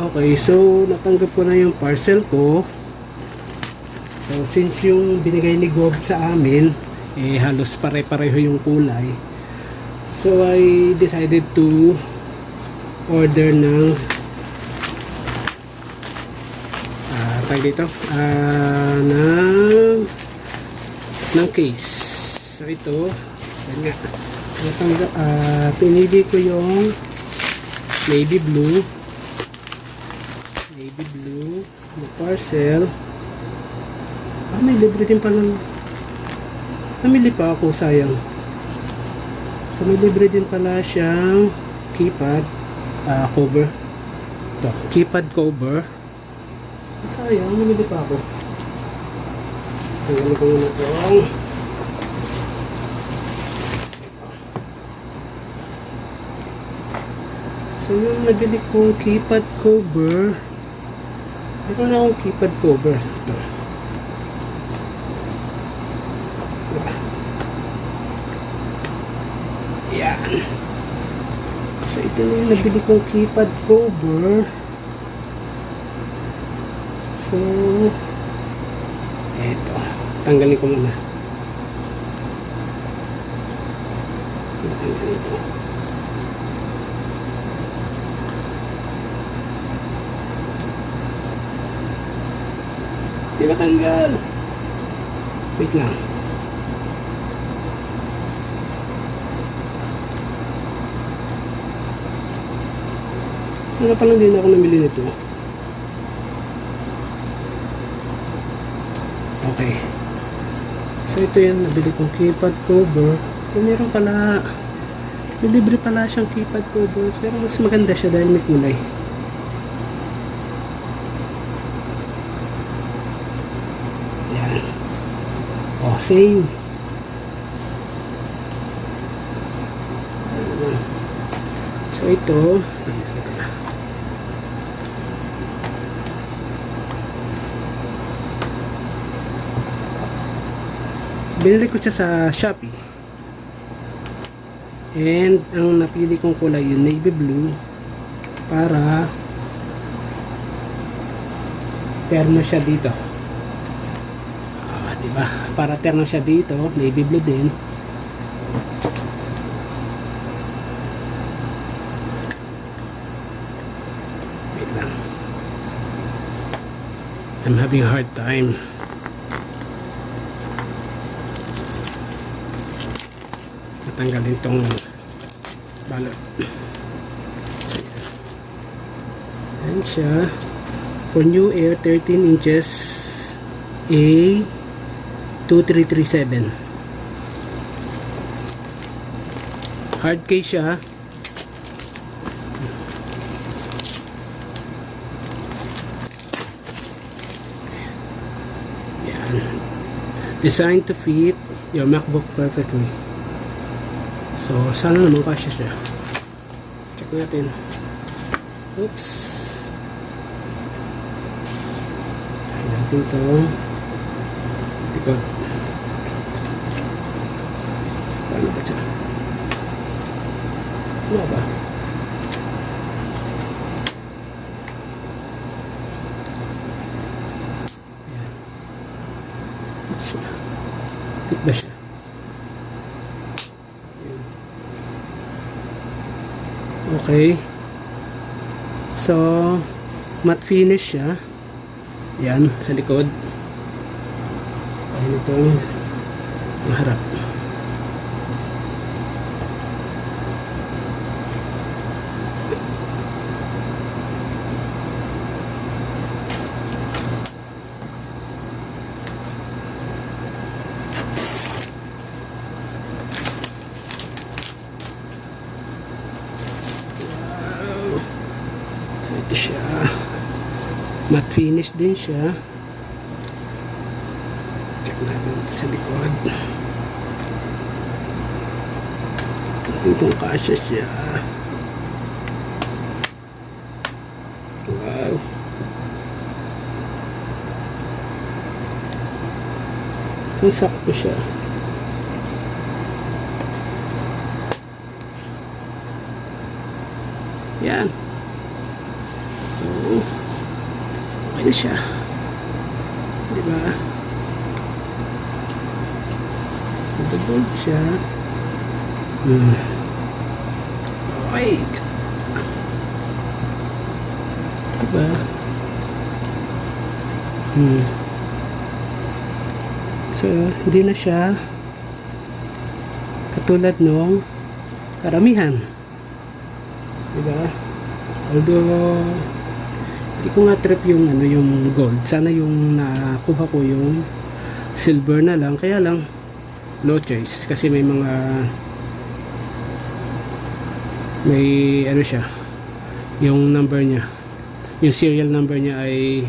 Okay, so natanggap ko na yung parcel ko. So since yung binigay ni Gob sa amin, eh halos pare-pareho yung kulay. So I decided to order ng ah tag dito, ah ng ng case. So ito, yan nga. Natanggap, ah pinili ko yung navy blue navy blue na parcel. Ah may libre din pala. Namili pa ako sayang. So may libre din pala siyang keypad. Ah cover. Ito keypad cover. Sayang namili pa ako. Tanggalin ko muna itong So yung nabili kong keypad cover Meron na akong keypad cover. Ito Yan. So ito na yung nabili kong keypad cover. So Eto. Tanggalin ko muna. Tanggalin ko Di ba tanggal? Wait lang. Sana pa lang din ako namili nito. Okay. So ito yan, nabili kong keypad cover. So meron pala, may libre pala siyang keypad cover. Pero mas maganda siya dahil may kulay. Yan. Same. So ito, binili ko siya sa Shopee. And ang napili kong kulay yung navy blue para terno siya dito. Di ba? Para terno siya dito, navy blue din. Wait lang. I'm having a hard time. Natanggalin tong balot. Ayan siya. For new air 13 inches A 2337 hard case siya yan. Designed to fit your MacBook perfectly. So sana naman kasya siya. Check natin. Oops. Natin to likod paano ba siya ano ba? Ayan. Okay. So matte finish siya. Yan sa likod. Ayan itong harap. Wow. So ito siya. Matte finish din siya. Check natin sa likod. Natin kung kasya siya. Wow. So, sakto siya. Yan. So, na siya. Di ba? Double siya. Hmm. Okay. Diba? Hmm. So, hindi na siya katulad nung karamihan. Diba? Although, hindi ko nga trip yung ano yung gold. Sana yung nakuha ko yung silver na lang. Kaya lang, no choice. Kasi may mga may ano siya yung number niya yung serial number niya ay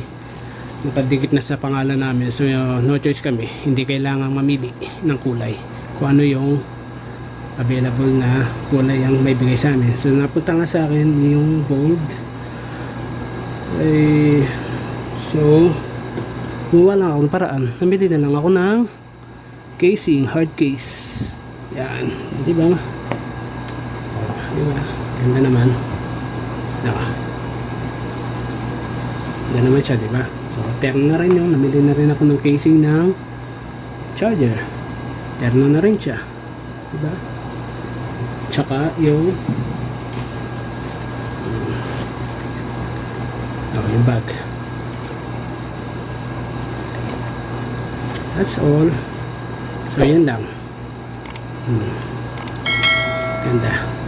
nakadikit na sa pangalan namin so no choice kami hindi kailangan mamili ng kulay kung ano yung available na kulay ang may bigay sa amin so napunta nga sa akin yung gold ay so gumawa lang ako ng paraan namili na lang ako ng casing hard case yan di ba di ba ganda naman Diba? Ganda naman siya, di ba? So, terno na rin yung, namili na rin ako ng casing ng charger. Terno na rin siya. Di ba? Tsaka yung oh, yung bag. That's all. So, yun lang. Hmm. Ganda.